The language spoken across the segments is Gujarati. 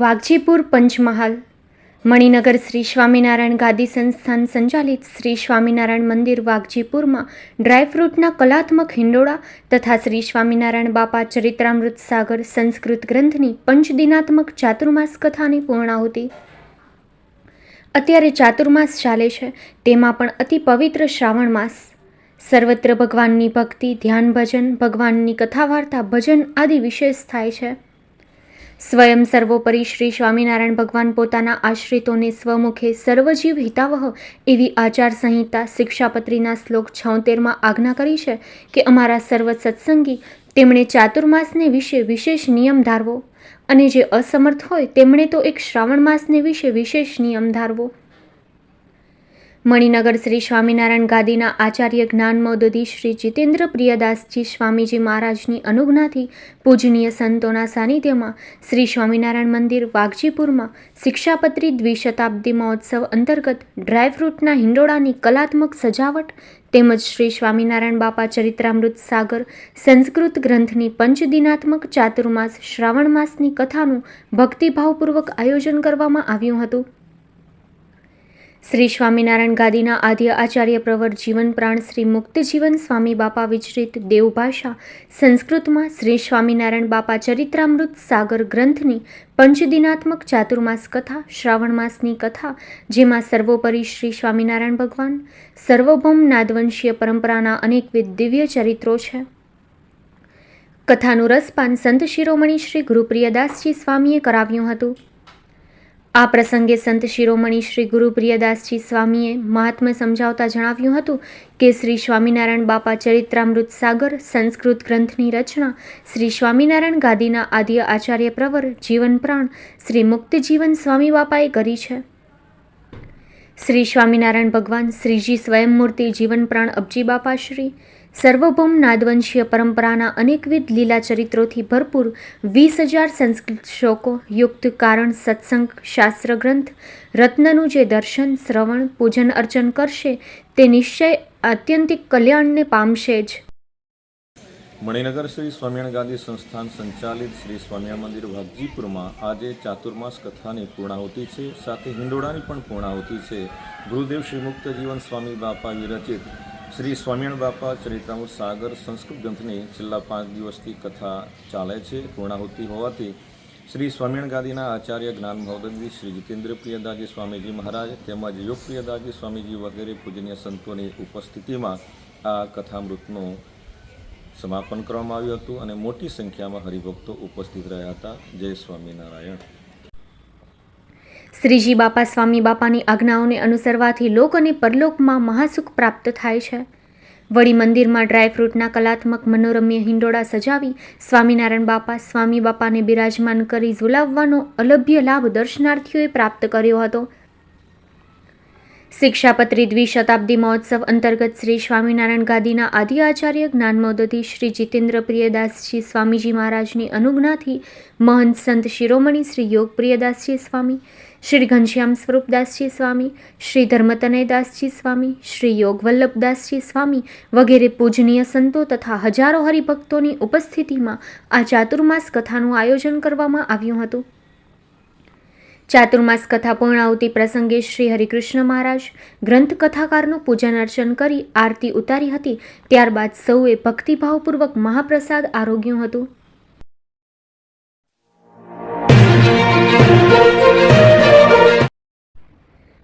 વાઘજીપુર પંચમહાલ. મણિનગર શ્રી સ્વામિનારાયણ ગાદી સંસ્થાન સંચાલિત શ્રી સ્વામિનારાયણ મંદિર વાઘજીપુરમાં ડ્રાયફ્રૂટના કલાત્મક હિંડોળા તથા શ્રી સ્વામિનારાયણ બાપા ચરિત્રામૃત સાગર સંસ્કૃત ગ્રંથની પંચદિનાત્મક ચાતુર્માસ કથાની પૂર્ણાહુતિ. અત્યારે ચાતુર્માસ ચાલે છે, તેમાં પણ અતિ પવિત્ર શ્રાવણ માસ. સર્વત્ર ભગવાનની ભક્તિ, ધ્યાન ભજન, ભગવાનની કથા વાર્તા ભજન આદિ વિશેષ થાય છે. સ્વયં સર્વોપરી શ્રી સ્વામિનારાયણ ભગવાન પોતાના આશ્રિતોને સ્વમુખે સર્વજીવ હિતાવહ એવી આચાર સંહિતા શિક્ષાપત્રીના શ્લોક છોતેરમાં આજ્ઞા કરી છે કે અમારા સર્વ સત્સંગી તેમણે ચાતુર્માસને વિશે વિશેષ નિયમ ધારવો અને જે અસમર્થ હોય તેમણે તો એક શ્રાવણ માસને વિશે વિશેષ નિયમ ધારવો. મણિનગર શ્રી સ્વામિનારાયણ ગાદીના આચાર્ય જ્ઞાન મૌદદી શ્રી જીતેન્દ્ર પ્રિયદાસજી સ્વામીજી મહારાજની અનુજ્ઞાથી પૂજનીય સંતોના સાનિધ્યમાં શ્રી સ્વામિનારાયણ મંદિર વાઘજીપુરમાં શિક્ષાપત્રી દ્વિશતાબ્દી મહોત્સવ અંતર્ગત ડ્રાયફ્રૂટના હિંડોળાની કલાત્મક સજાવટ તેમજ શ્રી સ્વામિનારાયણ બાપા ચરિત્રામૃત સાગર સંસ્કૃત ગ્રંથની પંચદિનાત્મક ચાતુર્માસ શ્રાવણ માસની કથાનું ભક્તિભાવપૂર્વક આયોજન કરવામાં આવ્યું હતું. શ્રી સ્વામિનારાયણ ગાદીના આદ્ય આચાર્ય પ્રવર જીવન પ્રાણ શ્રી મુક્ત જીવન સ્વામી બાપા વિચરિત દેવભાષા સંસ્કૃતમાં શ્રી સ્વામિનારાયણ બાપા ચરિત્રામૃત સાગર ગ્રંથની પંચદિનાત્મક ચાતુર્માસ કથા, શ્રાવણ માસની કથા, જેમાં સર્વોપરી શ્રી સ્વામિનારાયણ ભગવાન, સર્વભૌમ નાદવંશીય પરંપરાના અનેકવિધ દિવ્ય ચરિત્રો છે. કથાનું રસપાન સંત શિરોમણી શ્રી ગુરુપ્રિયદાસજી સ્વામીએ કરાવ્યું હતું. આ પ્રસંગે સંત શિરોમણી શ્રી ગુરુપ્રિયદાસજી સ્વામીએ મહાત્મ્ય સમજાવતા જણાવ્યું હતું કે શ્રી સ્વામિનારાયણ બાપા ચરિત્રામૃત સાગર સંસ્કૃત ગ્રંથની રચના, શ્રી સ્વામિનારાયણ ગાદીના આદ્ય આચાર્ય પ્રવર, જીવન પ્રાણ, શ્રી મુક્તજીવન સ્વામી બાપાએ કરી છે. શ્રી સ્વામિનારાયણ ભગવાન શ્રીજી સ્વયંમૂર્તિ જીવન પ્રાણ અબજી બાપા શ્રી સર્વભૌમ નાદવંશીય પરંપરાના અનેકવિધ લીલા ચરિત્રોથી ભરપૂર વીસ હજાર સંસ્કૃત શ્લોકો યુક્ત કારણ સત્સંગ, શાસ્ત્ર ગ્રંથ, રત્નનું જે દર્શન, શ્રવણ, પૂજન અર્ચન કરશે તે નિશ્ચય આત્યંતિક કલ્યાણને પામશે જ. મણિનગર શ્રી સ્વામિનારાયણ ગાંધી સંસ્થાન સંચાલિત શ્રી સ્વામિનારાયણ મંદિર વાઘજીપુરમાં આજે ચાતુર્માસ કથાની પૂર્ણાહુતિ છે. સાથે હિંડોળાની પણ પૂર્ણાહુતિ છે. ગુરુદેવ શ્રી મુક્ત જીવન સ્વામી બાપા વિરચિત શ્રી સ્વામિનારાયણ બાપા ચરિત્રામુ સાગર સંસ્કૃત ગ્રંથની છેલ્લા પાંચ દિવસથી કથા ચાલે છે, પૂર્ણાહુતિ હોવાથી શ્રી સ્વામિનારાયણ ગાંધીના આચાર્ય જ્ઞાન મહોદયજી, શ્રી જીતેન્દ્ર પ્રિયદાજી સ્વામીજી મહારાજ તેમજ યોગ પ્રિયદાજી સ્વામીજી વગેરે પૂજનીય સંતોની ઉપસ્થિતિમાં આ કથામૃતનું સમાપન કરવામાં આવ્યું હતું અને મોટી સંખ્યામાં હરિભક્તો ઉપસ્થિત રહ્યા હતા. જય સ્વામિનારાયણ. શ્રીજી બાપા સ્વામી બાપાની આજ્ઞાઓને અનુસરવાથી લોક અને પરલોકમાં મહાસુખ પ્રાપ્ત થાય છે. વળી મંદિરમાં ડ્રાયફ્રૂટના કલાત્મક મનોરમ્ય હિંડોળા સજાવી સ્વામિનારાયણ બાપા સ્વામી બાપાને બિરાજમાન કરી ઝુલાવવાનો અલભ્ય લાભ દર્શનાર્થીઓએ પ્રાપ્ત કર્યો હતો. શિક્ષાપત્રી દ્વિશતાબ્દી મહોત્સવ અંતર્ગત શ્રી સ્વામિનારાયણ ગાદીના આદિ આચાર્ય જ્ઞાનમોદતી શ્રી જીતેન્દ્ર પ્રિયદાસજી સ્વામીજી મહારાજની અનુજ્ઞાથી મહંત સંત શિરોમણી શ્રી યોગ પ્રિયદાસજી સ્વામી શ્રી ઘનશ્યામ સ્વરૂપદાસજી સ્વામી, શ્રી ધર્મતનયદાસજી સ્વામી, શ્રી યોગવલ્લભદાસજી સ્વામી વગેરે પૂજનીય સંતો તથા હજારો હરિભક્તોની ઉપસ્થિતિમાં આ ચાતુર્માસ કથાનું આયોજન કરવામાં આવ્યું હતું. ચાતુર્માસ કથા પૂર્ણાહુતિ પ્રસંગે શ્રી હરિકૃષ્ણ મહારાજ ગ્રંથ કથાકારનું પૂજન અર્ચન કરી આરતી ઉતારી હતી. ત્યારબાદ સૌએ ભક્તિભાવપૂર્વક મહાપ્રસાદ આરોગ્યું હતું.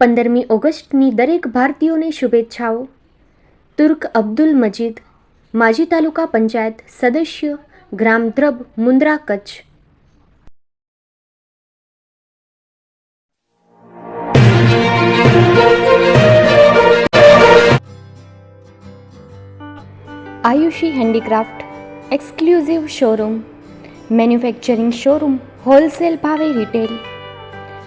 પંદરમી ઓગસ્ટની દરેક ભારતીયોને શુભેચ્છાઓ. તુર્ક અબ્દુલ મજીદ, માજી તાલુકા પંચાયત સદસ્ય, ગ્રામ દ્રબ, Mundra Kutch. Ayushi handicraft exclusive showroom, manufacturing showroom, wholesale ભાવે રિટેલ.